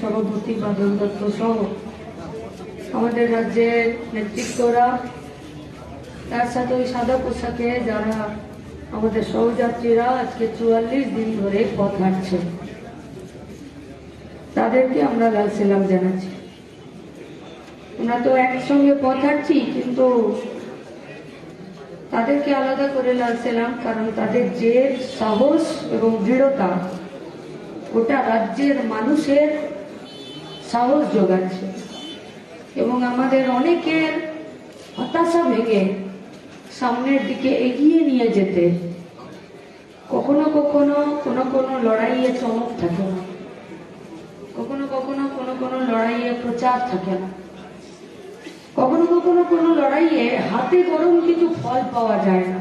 সভাপতি বাদল দত্ত সহ আমাদের রাজ্যের নেতৃত্বরা, তার সাথে ওই সাদা পোশাকে যারা আমাদের সহযাত্রীরা আজকে চুয়াল্লিশ দিন ধরে পথ হাঁটছে তাদেরকে আমরা লাল সেলাম জানাচ্ছি। আমরা তো একসঙ্গে পথ হাঁটছি, কিন্তু তাদেরকে আলাদা করে লাল সেলাম, কারণ তাদের যে সাহস এবং দৃঢ়তা গোটা রাজ্যের মানুষের সাহস যোগাচ্ছে। এবং আমাদের অনেকের হতাশা ভেঙে সামনের দিকে এগিয়ে নিয়ে যেতে কখনো কখনো কোনো কোনো লড়াইয়ে চমক থাকে না। কখনো কখনো কোনো কোনো লড়াইয়ে প্রচার থাকে না। কখনো কখনো কোনো লড়াইয়ে হাতে গরম কিছু ফল পাওয়া যায় না।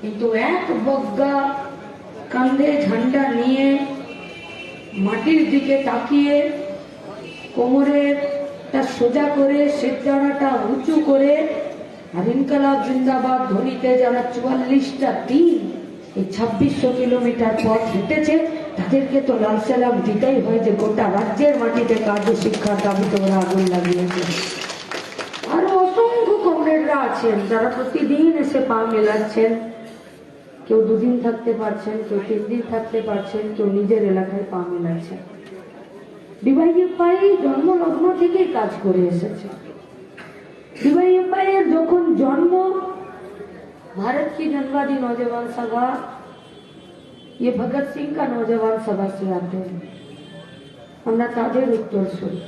কিন্তু এক বজ্ঞা কান্ধে ঝান্ডা নিয়ে মাটির দিকে তাকিয়ে কোমরের তা সোজা করে শেখদানাটা উঁচু করে আর ইনকালাব জিন্দাবাদ ধ্বনিতে যারা চুয়াল্লিশটা দিন এই ছাব্বিশশো কিলোমিটার পথ হেঁটেছে, তাদেরকে তো লাল সালাম দিতেই হয় যে গোটা রাজ্যের মাটিতে কার্য শিক্ষার দাবিতে ওরা আগুন লাগিয়েছে। আরও অসংখ্য কমরেডরা আছেন, যারা প্রতিদিন এসে পা মেলাচ্ছেন। কেউ দুদিন থাকতে পারছেন কেউ তিন দিন থাকতে পারছেন কেউ নিজের এলাকায় পা মেলাচ্ছেন ডিওয়াইএফআই জন্মলগ্ন থেকেই কাজ করে এসেছে ডিওয়াইএফআই এর যখন জন্ম भारत की जनवादी नौजवान सभा ये भगत सिंह का नौजवान सभा से आते हैं আমরা তাদের উত্তরসূরি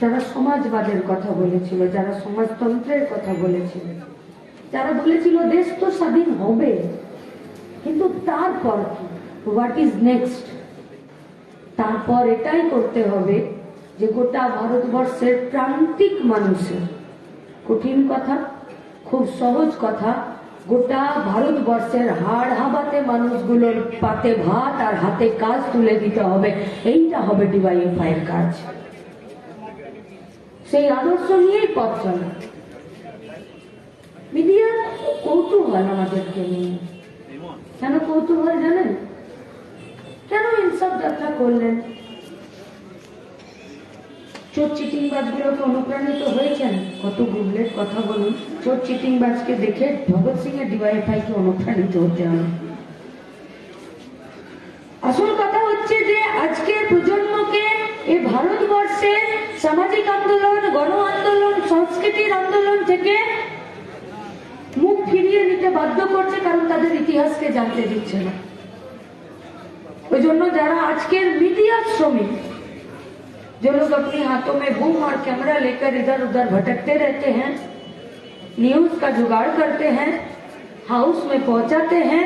যারা সমাজবাদের কথা বলেছিল যারা সমাজতন্ত্রের কথা বলেছিল যারা বলেছিল, দেশ তো স্বাধীন হবে, কিন্তু তারপর হোয়াট ইজ নেক্সট তারপর এটাই করতে হবে যে গোটা ভারতবর্ষের প্রান্তিক মানুষের। কঠিন কথা, খুব সহজ কথা, গোটা ভারতবর্ষের হাড় হাবাতে মানুষগুলোর পাতে ভাত আর হাতে কাজ তুলে দিতে হবে। এইটা হবে ডিওয়াইএফআই এর কাজ। সেই আদর্শ নিয়েই পথ চলা। কৌতূহল আমাদেরকে নিয়ে। কেন কৌতূহল জানেন? কেন ইনসাফ যাত্রা করলেন? চোর চিটিংবাজগুলোকে অনুপ্রাণিত হয়েছেন? কত গুগলের কথা বলুন। চোর চিটিংবাজকে দেখে ভগৎ সিং এর ডিওয়াইফাই কে অনুপ্রাণিত হতে হবে। আসল কথা হচ্ছে যে আজকের প্রজন্মকে এই ভারতবর্ষের সামাজিক আন্দোলন, গণ আন্দোলন, সংস্কৃতির আন্দোলন থেকে ফিরিয়ে নিতে বাধ্য করছে কারণ তাদের ইতিহাসকে জানতে দিচ্ছে না ওই জন্য যারা আজকের মিডিয়া শ্রমিক जो लोग अपने हाथों में बूम और कैमरा लेकर इधर उधर भटकते रहते हैं न्यूज का जुगाड़ करते हैं हाउस में पहुंचाते हैं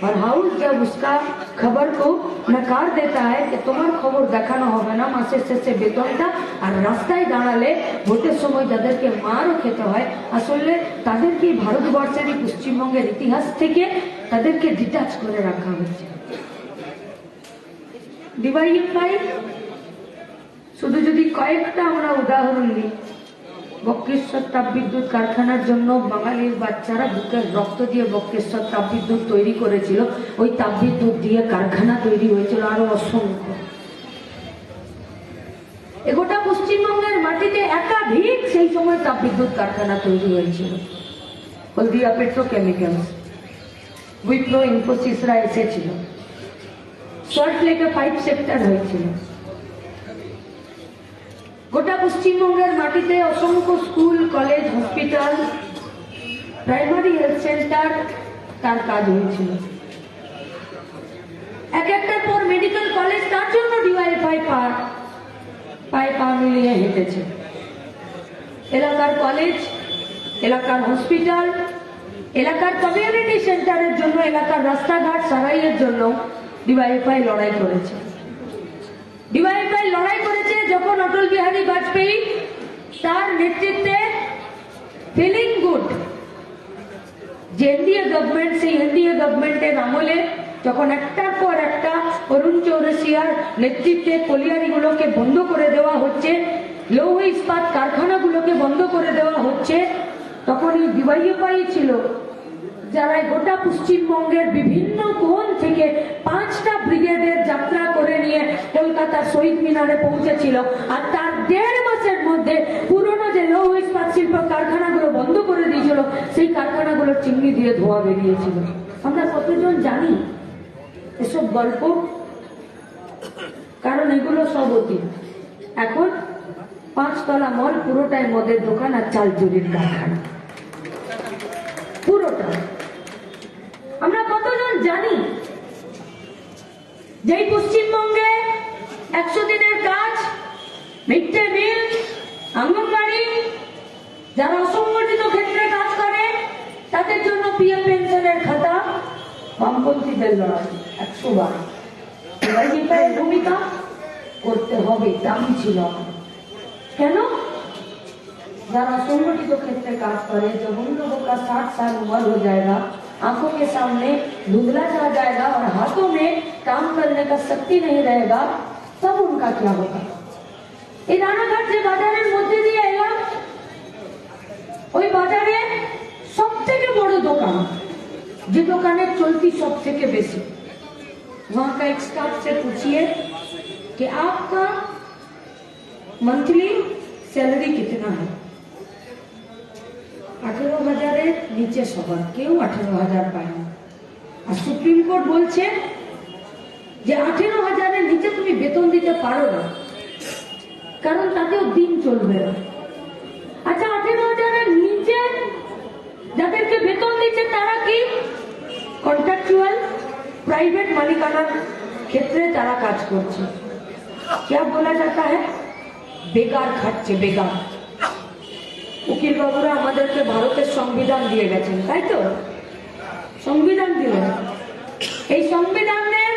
और हाउस जब उसका খবর কো নকার দেতা যে তোমার খবর দেখানো হবে না মাসের শেষে বেতনটা, আর রাস্তায় দাঁড়ালে ভোটের সময় যাদেরকে মারও খেতে হয়। আসলে তাদেরকে ভারতবর্ষের পশ্চিমবঙ্গের ইতিহাস থেকে তাদেরকে ডিটাচ করে রাখা হয়েছে। ডিভাইড বাই শুধু যদি কয়েকটা আমরা উদাহরণ দিই বক্রেশ্বর তাপবিদ্যুৎ কারখানার জন্য বাঙালির বাচ্চারা বুকের রক্ত দিয়ে বক্রেশ্বর তাপবিদ্যুৎ তৈরি করেছিল। ওই তাপবিদ্যুৎ দিয়ে কারখানা তৈরি হয়েছিল আরও অসংখ্য। এগোটা পশ্চিমবঙ্গের মাটিতে একাধিক সেই সময় তাপবিদ্যুৎ কারখানা তৈরি হয়েছিল। হলদিয়া পেট্রোকেমিক্যালস, উইপ্রো ইনফোসিসরা এসেছিল। সল্ট লেকে পাইপ সেক্টর হয়েছিল। গোটা পশ্চিমবঙ্গের মাটিতে অসংখ্য school, college, hospital, primary health centre তার কাজ হয়েছিল। এক একটার পর মেডিকেল কলেজ তার জন্য ডিওয়াইফাই পা, পায়ে পা মিলিয়ে হেঁটেছে। এলাকার কলেজ, এলাকার হসপিটাল, এলাকার কমিউনিটি সেন্টারের জন্য, এলাকার রাস্তাঘাট সারাইয়ের জন্য ডিওয়াইফাই লড়াই করেছে। ডিওয়াইফাই লড়াই করেছে যখন অটল বিহারী বাজপেয়ী তার নেতৃত্বে ফিলিং গুড যে এনডিএ গভর্নমেন্ট সেই এনডিএ গভর্নমেন্টের আমলে যখন একটার পর একটা অরুণ চৌরসিয়ার নেতৃত্বে কলিয়ারিগুলোকে বন্ধ করে দেওয়া হচ্ছে, লৌহ ইস্পাত কারখানাগুলোকে বন্ধ করে দেওয়া হচ্ছে, তখন এই ডিওয়াইএফআই ছিল। যারা গোটা পশ্চিমবঙ্গের বিভিন্ন কোণ থেকে পাঁচটা ব্রিগেডের যাত্রা করে নিয়ে কলকাতার শহীদ মিনারে পৌঁছেছিল। আর তার দেড় মাসের মধ্যে পুরনো যে লৌহ ইস্পাত শিল্প কারখানাগুলো বন্ধ করে দিয়েছিল, সেই কারখানাগুলোর চিমনি দিয়ে ধোয়া বেরিয়েছিল। আমরা কতজন জানি এসব গল্প? কারণ এগুলো সব অতীত। এখন পাঁচতলা মল পুরোটাই মদের দোকান আর চাল চুরির কারখানা। পুরোটা। আমরা কতজন জানি যে এই পশ্চিমবঙ্গে একশো দিনের কাজ মিড ডে মিল আঙ্গনবাড়ি যারা অসংগঠিত ক্ষেত্রে কাজ করে তাদের জন্য পিএম পেনশনের খাতা বামপন্থীদের লড়াই একশো বার এবার নিপায়ের ভূমিকা করতে হবে দামি ছিল আমার। কেন जरा संगठित क्षेत्र काज करे जब उन लोगों का साठ साल उम्र हो जाएगा आंखों के सामने धुंधला जा जाएगा और हाथों में काम करने का शक्ति नहीं रहेगा तब उनका क्या होगा এই রানাঘাট যে বাজারের মধ্যে দিয়ে এলাম ওই বাজারে সব থেকে বড় দোকান যে দোকানের চলতি সব থেকে বেশি वहां का एक स्टाफ से पूछिए कि आपका मंथली सैलरी कितना है নিচে সবার কেউ আঠেরো হাজার পায় না আর সুপ্রিম কোর্ট বলছে যে আঠেরো হাজারের নিচে তুমি বেতন দিতে পারো না কারণ তাতেও দিন চলবে না আচ্ছা আঠেরো হাজারের নিচে যাদেরকে বেতন দিচ্ছে তারা কি কন্ট্রাকচুয়াল প্রাইভেট মালিকানার ক্ষেত্রে তারা কাজ করছে क्या बोला जाता है বেকার খাচ্ছে বেকার উকিল বাবুরা আমাদেরকে ভারতের সংবিধান দিয়ে গেছেন তাই তো संविधान दिया ये संविधान में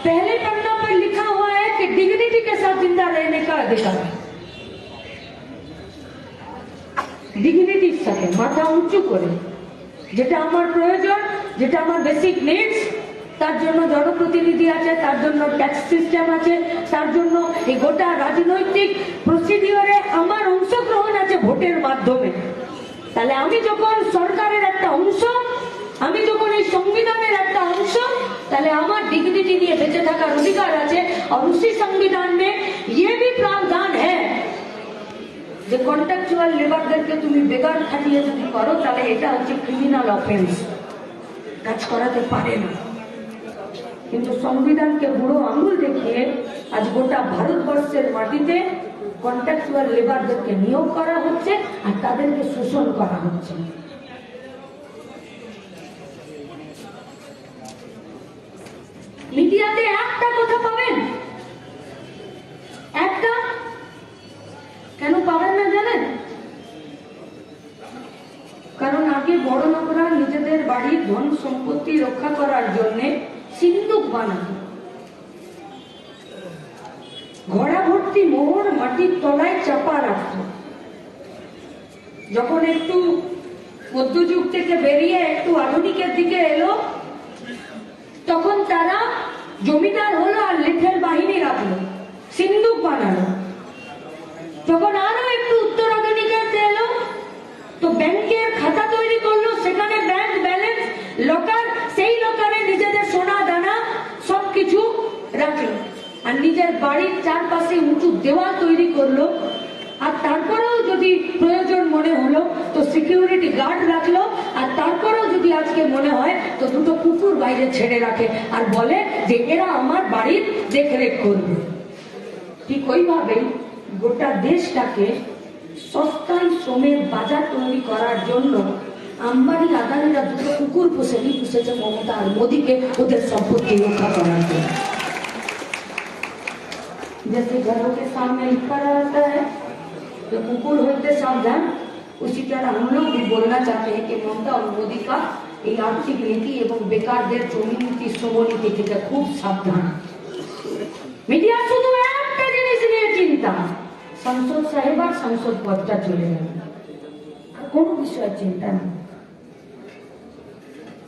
पहले पन्ना पर लिखा हुआ है कि डिग्निटी के साथ जिंदा रहने का अधिकार है ডিগনিটির সাথে মাথা উঁচু করে যেটা আমার প্রয়োজন যেটা আমার বেসিক নিডস তার জন্য জনপ্রতিনিধি আছে, তার জন্য ট্যাক্স সিস্টেম আছে, তার জন্য এই গোটা রাজনৈতিক প্রসিডিওরে আমার অংশগ্রহণ আছে ভোটের মাধ্যমে। তাহলে আমি যখন সরকারের একটা অংশ, আমি যখন এই সংবিধানের একটা অংশ, তাহলে আমার ডিগনিটি নিয়ে বেঁচে থাকার অধিকার আছে। আর উসি সংবিধান মে ये भी হ্যাঁ। যে কন্ট্রাকচুয়াল লেবারদেরকে তুমি বেকার খাটিয়ে যদি করো, তাহলে এটা হচ্ছে ক্রিমিনাল অফেন্স কাজ করাতে পারে না। কিন্তু সংবিধানকে বুড়ো আঙুল দেখিয়ে আজ গোটা ভারতবর্ষের মাটিতে কন্ট্রাকচুয়াল লেবারদেরকে নিয়োগ করা হচ্ছে আর তাদেরকে শোষণ করা হচ্ছে। মিডিয়াতে একটা কথা পাবেন? একটা? কেন পাবেন না জানেন? কারণ আগে বড় লোকরা নিজেদের বাড়ির ধন সম্পত্তি রক্ষা করার জন্য সিন্দুক বানাতো ঘোড়া ভর্তি মোহর মাটির তলায় চাপা রাখত। যখন একটু মধ্যযুগ থেকে বেরিয়ে একটু আধুনিকের দিকে এলো, তখন তারা জমিদার হলো আর লিথেল বাহিনী রাখল সিন্দুক বানালো যখন আরও একটু উত্তর আধুনিকের এলো, তো ব্যাংকের খাতা তৈরি করল সেখানে ব্যাংক ব্যালেন্স লকার সেই লকারে নিজেদের সোনা দানা সবকিছু রাখল আর নিজের বাড়ির চারপাশে উঁচু দেওয়াল তৈরি করল। আর তারপরেও যদি প্রয়োজন মনে হলো, তো সিকিউরিটি গার্ড রাখল। আর তারপরেও যদি আজকে মনে হয়, তো দুটো কুকুর বাইরে ছেড়ে রাখে। আর বলে যে, এরা আমার বাড়ির দেখরেখ করবে। ঠিক ওইভাবেই গোটা দেশটাকে সস্তায় শ্রমের বাজার তৈরি করার জন্য আম্বানি আদানিরা দুটো কুকুর পুষে পুষেছে মমতা আর মোদীকে ওদের সম্পত্তি রক্ষা করার জন্য। जैसे घरों के सामने लिखा रहता है तो कुकुर होते सावधान उसी तरह हम लोग भी बोलना चाहते हैं कि ममता और मोदी का এই আর্থিক নীতি এবং বেকারদের জমি নীতি শ্রমনীতি থেকে খুব সাবধান মিডিয়া শুধু একটা জিনিস নিয়ে চিন্তা সংসদ সাহেব আর সংসদ পদটা চলে গেল আর কোনো বিষয়ে চিন্তা নেই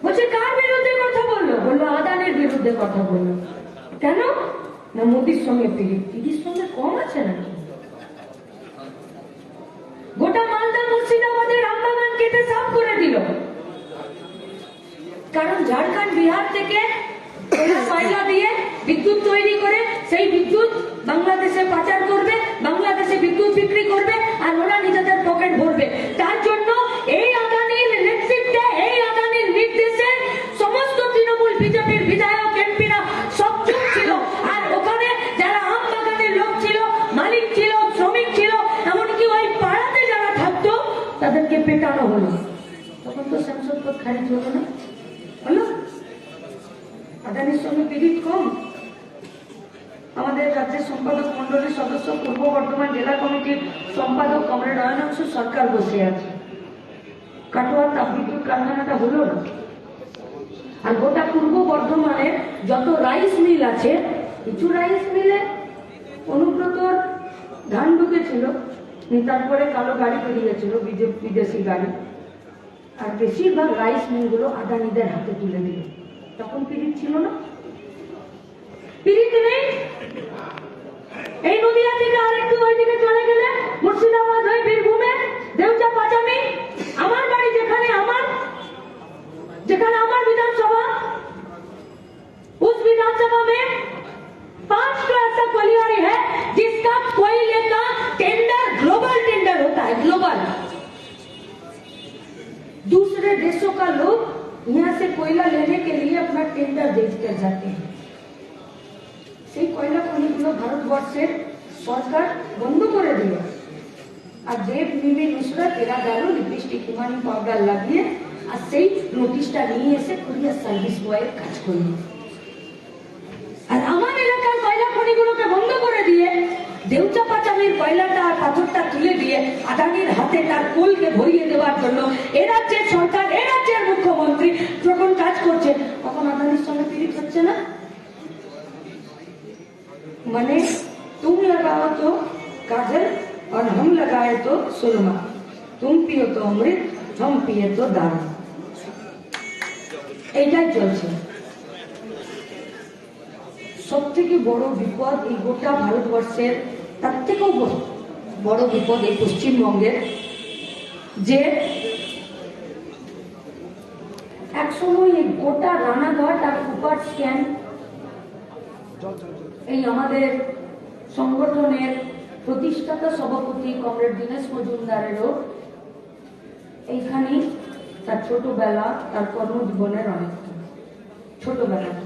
বলছে কার বিরুদ্ধে কথা বললো বললো আদানের বিরুদ্ধে কথা বললো কেন না মোদির সঙ্গে পিড়িত পিড়ির সঙ্গে কম আছে নাকি? গোটা মালদা মুর্শিদাবাদের কেটে সাফ করে দিল। কারণ ঝাড়খণ্ড বিহার থেকে কয়লা দিয়ে বিদ্যুৎ তৈরি করে সেই বিদ্যুৎ বাংলাদেশে পাচার করবে, বাংলাদেশে বিদ্যুৎ বিক্রি করবে আর ওরা নিজেদের পকেট ভরবে। তার জন্য এই তখন তো সংসদ খারিজ হলো না। হলো আদানির সঙ্গে পীড়িত কম। আমাদের রাজ্যের সম্পাদক মন্ডলের সদস্য, পূর্ব বর্ধমান জেলা কমিটির সম্পাদক কমরেড অয়নাংশ সরকার বসে আছে। কাটোয়া তাপবিদ্যুৎ কারখানাটা হলো না। আর গোটা পূর্ব বর্ধমানের যত রাইস মিল আছে, কিছু রাইস মিলে অনুব্রতর ধান ঢুকেছিল তারপরে কালো গাড়ি বেরিয়েছিল বিদে- বিদেশি গাড়ি। আর বেশিরভাগ রাইস মিলগুলো আদানিদের হাতে তুলে দিল তখন পিরিত ছিল না পিরিত নেই এই নদীয়া থেকে আরেকটু ওইদিকে চলে গেলে মুর্শিদাবাদ হয়ে বীরভূমে দেউচা পাচামি আমার বাড়ি যেখানে আমার যেখানে আমার विधानसभा उस विधानसभा में पांच तो ऐसा परिवार है जिसका कोयले का टेंडर ग्लोबल टेंडर होता है ग्लोबल दूसरे देशों का लोग यहाँ से कोयला लेने के लिए अपना टेंडर देख कर जाते हैं সেই কয়লা খনিগুলো ভারতবর্ষের সরকার বন্ধ করে দিল আর দেব মিমি নুসরাত এরা গেল লিপস্টিক হিমানি পাউডার লাগিয়ে আর সেই নোটিশটা নিয়ে এসে কুরিয়ার সার্ভিস বয়ের কাজ করলো আর আমার এলাকার কয়লা খনিগুলোকে বন্ধ করে দিয়ে দেউচা পাচামির কয়লাটা আর পাথরটা তুলে দিয়ে আদানির হাতে তার কোলকে ভরিয়ে দেওয়ার জন্য এ রাজ্যের সরকার এ রাজ্যের মুখ্যমন্ত্রী যখন কাজ করছে তখন আদানির সঙ্গে পীড়িত হচ্ছে না मैंने तुम लगाओ तो काजल और हम लगाए तो सुरमा तुम पियो तो अमृत हम पिए तो दारू এইটাই চলছে সব থেকে বড় বিপদ এই গোটা ভারতবর্ষের তার থেকেও বড়- বিপদ এই পশ্চিমবঙ্গের যে একসময় এই গোটা রানাঘাট আর কুপার স্ক্যান, এই আমাদের সংগঠনের প্রতিষ্ঠাতা সভাপতি কমরেড দীনেশ মজুমদারেরও এইখানে তার ছোটবেলা, তার কর্মজীবনের অনেক ছোটবেলা।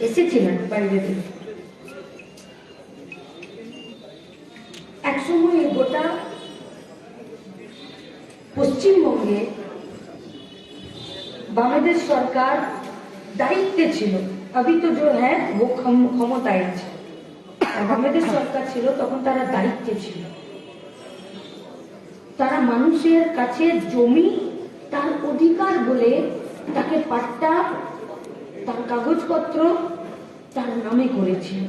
এসেছিলেন বাইরে থেকে। সময়ে গোটা পশ্চিমবঙ্গে বাংলাদেশ সরকার দায়িত্বে ছিল। আবি তো জো হ্যাঁ ক্ষমতায় আছে। বাংলাদেশ সরকার ছিল, তখন তারা দায়িত্বে ছিল। তারা মানুষের কাছে জমি, তার অধিকার বলে তাকে পাট্টা, তার কাগজপত্র তার নামে করেছিল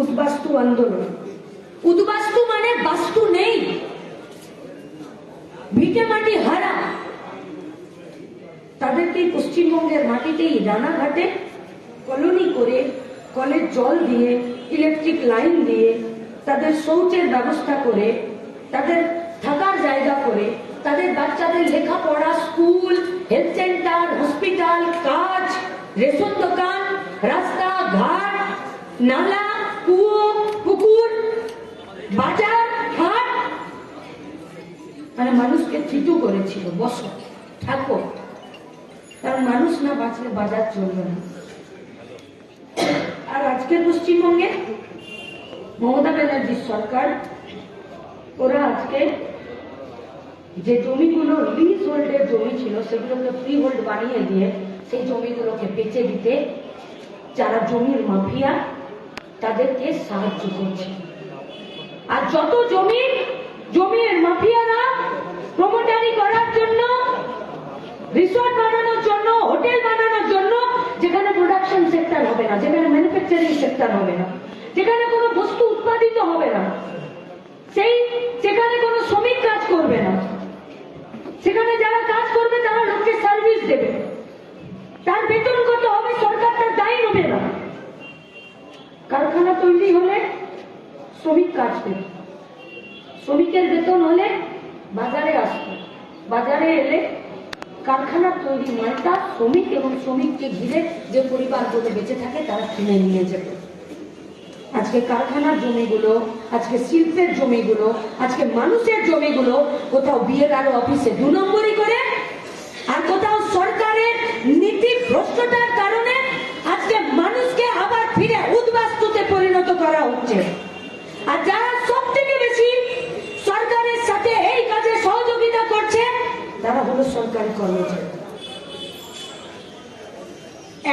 উদ্বাস্তু আন্দোলন। উদ্বাস্তু মানে বাস্তু নেই। ভিটে মাটি হারা। তাদেরকে পশ্চিমবঙ্গের মাটিতেই রানাঘাটে কলোনি করে কলের জল দিয়ে, ইলেকট্রিক লাইন দিয়ে তাদের শৌচের ব্যবস্থা করে, তাদের থাকার জায়গা করে, তাদের বাচ্চাদের লেখাপড়া, স্কুল হেলথ সেন্টার হসপিটাল কাজ, রেশন দোকান রাস্তা ঘাট নালা, কুয়ো বাজার হাট মানে মানুষকে থিতু করেছিল, বসো। থাকো কারণ মানুষ না বাঁচলে বাজার চলবে না। আর আজকের পশ্চিমবঙ্গে মমতা ব্যানার্জির সরকার, ওরা আজকে যে জমিগুলো লিজ হোল্ডের জমি ছিল, সেগুলোকে ফ্রি হোল্ড বানিয়ে দিয়ে সেই জমিগুলোকে বেচে দিতে যারা জমির মাফিয়া, তাদেরকে সাহায্য করছে। আর যত জমি, জমির মাফিয়ারা প্রমোটারি করার জন্য রিসোর্ট বানানোর জন্য হোটেল বানানোর জন্য, যেখানে প্রোডাকশন সেক্টর হবে না, যেখানে ম্যানুফ্যাকচারিং সেক্টর হবে না, যেখানে কোনো বস্তু উৎপাদিত হবে না, সেই সেখানে কোনো শ্রমিক কাজ করবে না, সেখানে যারা কাজ করবে, তারা লোককে সার্ভিস দেবে। তার বেতন কত হবে, সরকার তার দায়ী নেবে না। কারখানা তৈরি হলে শ্রমিক কাজ দেবে শ্রমিকের বেতন হলে বাজারে আসবে বাজারে এলে কারখানার তৈরি মালটা শ্রমিক এবং শ্রমিককে ঘিরে যে পরিবারগুলো বেঁচে থাকে, তারা কিনে নিয়ে যেত আজকে কারখানার জমিগুলো, আজকে শিল্পের জমিগুলো, আজকে মানুষের জমিগুলো কোথাও বিএলআর অফিসে দু নম্বরই করে, আর কোথাও সরকারের নীতি ভ্রষ্টতার কারণে আজকে মানুষকে আবার ফিরে উদ্বাস্তুতে পরিণত করা হচ্ছে। আর যারা সব থেকে বেশি সরকারের সাথে এই কাজে সহযোগিতা করছে তারা হলো সরকারি কর্মচারী।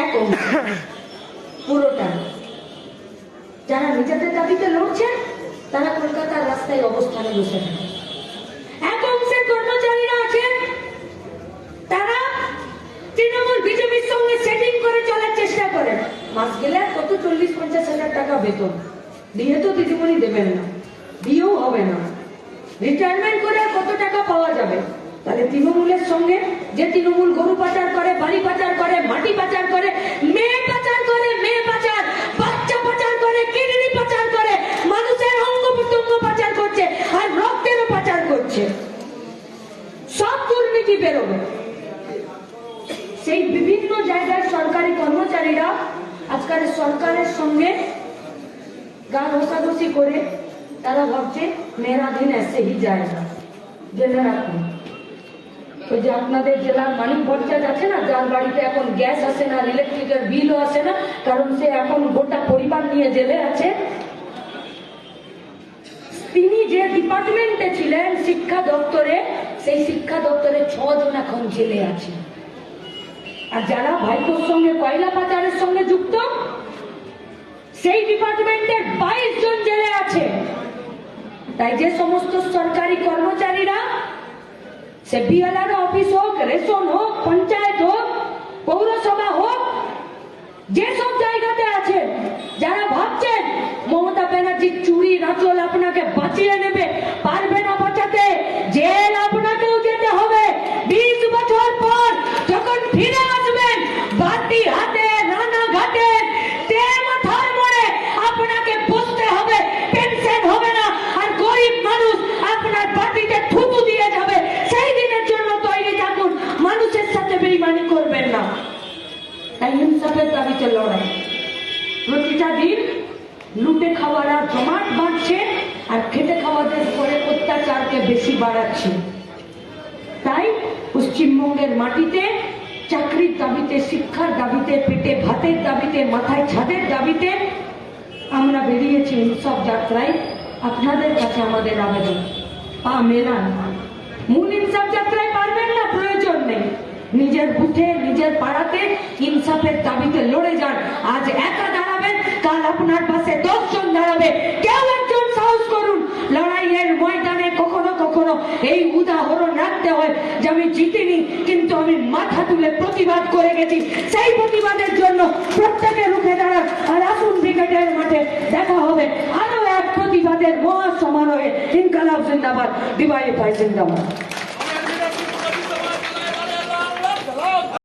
এক অংশ, পুরোটা। যারা নিজেদের দাবিতে লড়ছেন তারা কলকাতার রাস্তায় অবস্থানে বসে থাকে। এক অংশের কর্মচারীরা আছেন তারা তৃণমূল বিজেপির সঙ্গে সেটিং করে চলার চেষ্টা করেন মাস গেলে কত চল্লিশ পঞ্চাশ হাজার টাকা বেতন। দিয়ে তো দিদিমণি দেবেন না দিয়েও হবে না। রিটায়ারমেন্ট করে কত টাকা পাওয়া যাবে? তাহলে তৃণমূলের সঙ্গে যে তৃণমূল গরু পাচার করে, বাড়ি পাচার করে, মাটি পাচার করে, মেয়ে পাচার করে, মেয়ে পাচার, বাচ্চা পাচার করে, কিডনি পাচার করে, মানুষের অঙ্গ প্রত্যঙ্গ পাচার করছে আর রক্তেরও পাচার করছে। সব দুর্নীতি বেরোবে। সেই বিভিন্ন জায়গায় সরকারি কর্মচারীরা আজকাল সরকারের সঙ্গে গা ঘষাঘষি করে তারা ভাবছে মেরা দিন এসে হি যায় না। জেনে রাখুন। ওই যে আপনাদের জেলার মানিক ভট্টাচ আছে না, যার বাড়িতে এখন গ্যাস আসে না, ইলেকট্রিকের বিলও আসে না, কারণ সে এখন গোটা পরিবার নিয়ে জেলে আছে। তিনি যে ডিপার্টমেন্টে ছিলেন শিক্ষা দপ্তরে, সেই শিক্ষা দপ্তরে ছজন এখন জেলে আছে। আর যারা ভাইপোর সঙ্গে কয়লা যুক্ত সেই ডিপার্টমেন্টের বাইশ জন জেলে আছে। তাই যে সমস্ত সরকারি কর্মচারীরা, সে বিএলআর অফিস হোক, রেশন হোক, পঞ্চায়েত হোক, পৌরসভা হোক যেসব জায়গাতে আছেন, যারা ভাবছেন মমতা ব্যানার্জি চুরি নাচল আপনাকে বাঁচিয়ে নেবে, পারবে না বাঁচাতে, জেল আপনাকেও যেতে হবে। বিশ বছর পর যখন ফিরে আসবেন বাতি হাতে রানা ঘাটে তে মাথার মোড়ে আপনাকে বসতে হবে পেনশন হবে না আর গরিব মানুষ আপনার বাতিতে থুতু দিয়ে যাবে সেই দিনের জন্য তৈরি থাকুন মানুষের সাথে বেইমানি করবেন না ইনসাফের দাবিতে লড়াই প্রতিটা দিন লুটে খাওয়ারা জমাট বাড়ছে আর খেটে খাওয়াদের পরে অত্যাচারকে বেশি বাড়াচ্ছে। তাই পশ্চিমবঙ্গের মাটিতে চাকরির দাবিতে, শিক্ষার দাবিতে, পেটে ভাতের দাবিতে, মাথায় ছাদের দাবিতে আমরা বেরিয়েছি ইনসাফ যাত্রায়। আপনাদের কাছে আমাদের আবেদন। পা মেলান মূল ইনসাফ যাত্রায় পারবেন না প্রয়োজন নেই নিজের বুথে নিজের পাড়াতে ইনসাফের দাবিতে লড়ে যান। আজ একা দাঁড়াবেন, কাল আপনার পাশে দশজন দাঁড়াবে। কেউ একজন সাহস করুন। লড়াইয়ের ময়দানে কখনো কখনো এই উদাহরণ রাখতে হয় যে আমি জিতিনি, কিন্তু আমি মাথা তুলে প্রতিবাদ করে গেছি। সেই প্রতিবাদের জন্য প্রত্যেকে রুখে দাঁড়ান আর আসুন ব্রিগেডের মাঠে দেখা হবে। আরও এক প্রতিবাদের মহা সমারোহে ইনকালাব জিন্দাবাদ দিবাই ভাই জিন্দাবাদ।